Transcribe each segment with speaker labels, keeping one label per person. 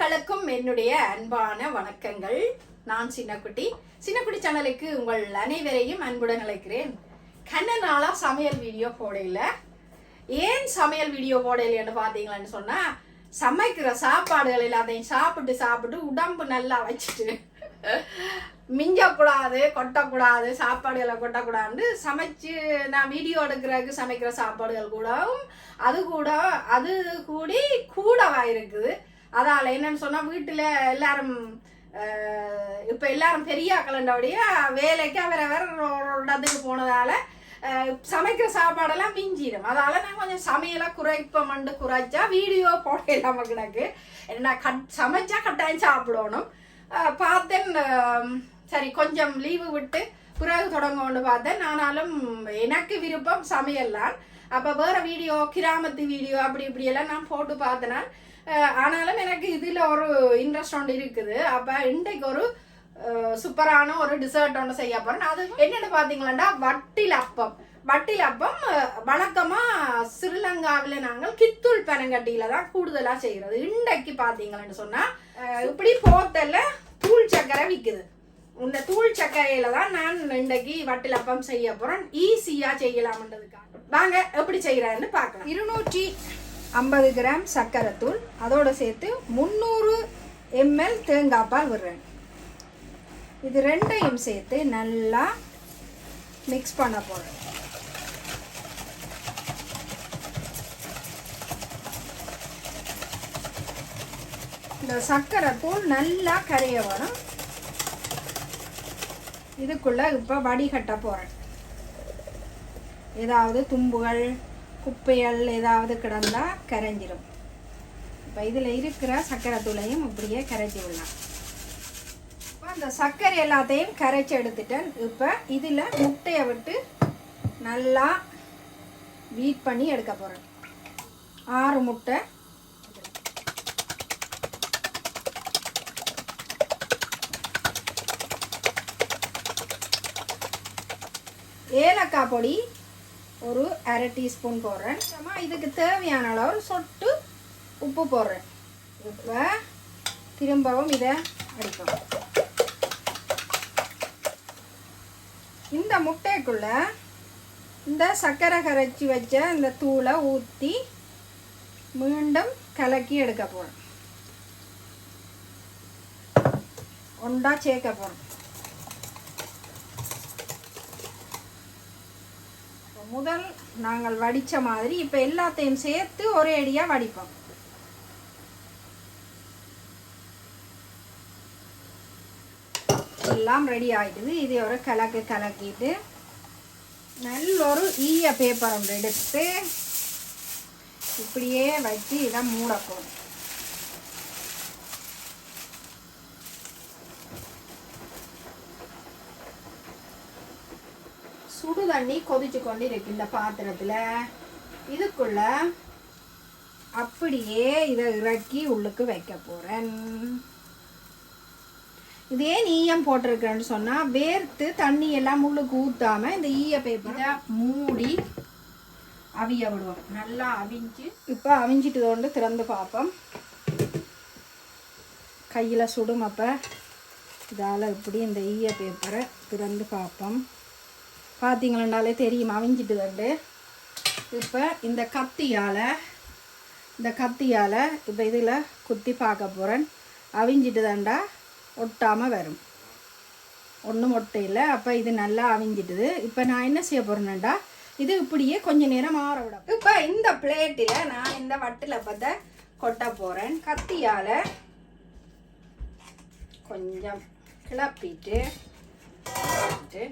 Speaker 1: மக்களுக்கும் என்னுடைய அன்பான வணக்கங்கள். நான் சின்னக்குட்டி. சின்னக்குட்டி சேனலுக்கு உங்கள் அனைவரையும் அன்புடன் அழைக்கிறேன். கண்ண நாளா சமையல் வீடியோ போடையில ஏன் சமையல் வீடியோ போடையிலன்னு பார்த்தீங்களான்னு சொன்னா சமைக்கிற சாப்பாடுகள் எல்லாத்தையும் சாப்பிட்டு சாப்பிட்டு உடம்பு நல்லா வச்சுட்டு மிஞ்சக்கூடாது கொட்டக்கூடாது சாப்பாடுகளை கொட்டக்கூடாதுன்னு சமைச்சு நான் வீடியோ எடுக்கிறதுக்கு சமைக்கிற சாப்பாடுகள் கூடவும் அது கூட அது கூடி கூடவா இருக்குது. அதால என்னன்னு சொன்னா வீட்டுல எல்லாரும் இப்போ இப்ப எல்லாரும் பெரிய கலண்டோடைய வேலைக்கு அவர் அவர் இடத்துக்கு போனதால சமைக்கிற சாப்பாடெல்லாம் மிஞ்சிடும் அதால நான் கொஞ்சம் சமையலை குறைப்பமண்டு குறைச்சா வீடியோ போடலாம கிடக்கு. என்ன கட் சமைச்சா கட்டாயம் சாப்பிடணும். பார்த்தேன் சரி கொஞ்சம் லீவு விட்டு பிறகு தொடங்கணும்னு பார்த்தேன். ஆனாலும் எனக்கு விருப்பம் சமையல்லாம் அப்போ வேற வீடியோ கிராமத்து வீடியோ அப்படி இப்படி எல்லாம் நான் போட்டு பார்த்தேன் ஆனாலும் எனக்கு இதில் ஒரு இன்ட்ரெஸ்ட் ஒன்று இருக்குது. அப்போ இன்றைக்கு ஒரு சூப்பரான ஒரு டிசர்ட் ஒன்று செய்ய போகிறேன் அது என்னென்னு பார்த்தீங்களா வட்டில் அப்பம். வட்டில் அப்பம் வழக்கமாக வழக்கமா ஸ்ரீலங்காவில் நாங்கள் கித்தூள் பனங்கட்டியில் தான் கூடுதலாக செய்கிறது இன்றைக்கு பார்த்தீங்களான்னு சொன்னால் இப்படி போத்தல்ல தூள் சக்கரை விற்குது இந்த தூள் சக்கரையில தான் நான் இன்றைக்கு வட்டில் அப்பம் செய்ய போறேன். ஈஸியா செய்யலாம்ன்றதுக்காக. வாங்க எப்படி செய்யறாருன்னு பார்க்கலாம் இருநூற்றி ஐம்பது கிராம் சர்க்கரை தூள் அதோடு சேர்த்து முந்நூறு எம்எல் தேங்காய் பால் விடுறேன். இது ரெண்டையும் சேர்த்து நல்லா மிக்ஸ் பண்ண போகிறேன் இந்த சர்க்கரை தூள் நல்லா கரைய வரும். இதுக்குள்ளே இப்போ வடிகட்ட போகிறேன் ஏதாவது தும்புகள் குப்பைகள் ஏதாவது கிடந்தால் கரைஞ்சிரும். இப்போ இதில் இருக்கிற சர்க்கரை தூளையும் இப்படியே கரைச்சி விடலாம். இப்போ அந்த சர்க்கரை எல்லாத்தையும் கரைச்சி எடுத்துட்டேன் இப்போ இதில் முட்டையை விட்டு நல்லா வீட் பண்ணி எடுக்க போகிறேன் ஆறு முட்டை. ஏலக்காய் பொடி ஒரு அரை டீஸ்பூன் போடுறேன். அப்புறமா இதுக்கு தேவையான அளவு ஒரு சொட்டு உப்பு போடுறேன். இப்போ திரும்பவும் இதை அடிப்போம். இந்த முட்டைக்குள்ள இந்த சர்க்கரை கரைச்சி வச்ச இந்த தூளை ஊற்றி மீண்டும் கலக்கி எடுக்க போகிறேன் ஒண்டா சேர்க்க போகிறேன் முதல் நாங்கள் வடித்த மாதிரி இப்போ எல்லாத்தையும் சேர்த்து ஒரே அடியாக வடிப்போம். எல்லாம் ரெடி ஆகிடுது இது ஒரு கலக்கு கலக்கிட்டு நல்ல ஒரு ஈய பேப்பர் ஒன்று எடுத்து இப்படியே வச்சு இதை மூடப்போம் சுடு தண்ணி கொதிச்சு கொண்டு இருக்கு இந்த பாத்திரத்தில். இதுக்குள்ள அப்படியே இதை இறக்கி உள்ளுக்கு வைக்க போகிறேன் இதே ஈயம் போட்டிருக்கேன்னு சொன்னால் வேர்த்து தண்ணி எல்லாம் உள்ளுக்கு ஊற்றாம இந்த ஈய பேப்பரை மூடி அவிய விடுவோம். நல்லா அவிஞ்சு இப்போ அவிஞ்சிட்டு கொண்டு திறந்து பார்ப்போம். கையில் சுடும் அப்போ இதால் இப்படி இந்த ஈய பேப்பரை திறந்து பார்ப்போம். பார்த்தீங்களாண்டாலே தெரியும் அவிஞ்சிட்டு வந்து. இப்போ இந்த கத்தியால் இந்த கத்தியால் இப்போ இதில் குத்தி பார்க்க போகிறேன் அவிஞ்சிட்டு தாண்டா ஒட்டாமல் வரும். ஒன்றும் ஒட்டையில் அப்போ இது நல்லா அவிஞ்சிட்டுது. இப்போ நான் என்ன செய்ய போகிறேன்டா இது இப்படியே கொஞ்ச நேரம் ஆற விட இப்போ இந்த பிளேட்டில் நான் இந்த வட்டில் பற்ற கொட்ட போகிறேன் கத்தியால் கொஞ்சம் கிளப்பிட்டு வச்சுட்டு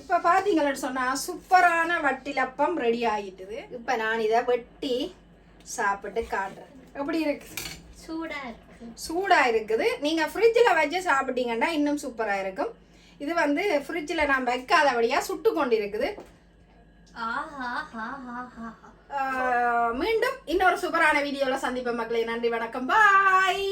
Speaker 1: இப்போ பார்த்தீங்கன்னு சொன்னால் சூப்பரான வட்டிலப்பம் ரெடி ஆகிட்டுது இப்போ நான் இதை வெட்டி சாப்பிட்டு காட்டுறேன். எப்படி இருக்குது
Speaker 2: சூடா இருக்கு.
Speaker 1: சூடாக இருக்குது. நீங்கள் ஃப்ரிட்ஜில் வச்சு சாப்பிட்டீங்கன்னா இன்னும் சூப்பராக இருக்கும். இது வந்து ஃப்ரிட்ஜில் நான் வைக்காதபடியாக சுட்டு கொண்டு இருக்குது மீண்டும் இன்னொரு சூப்பரான வீடியோவில் சந்திப்போம் மக்களே. நன்றி வணக்கம். பாய்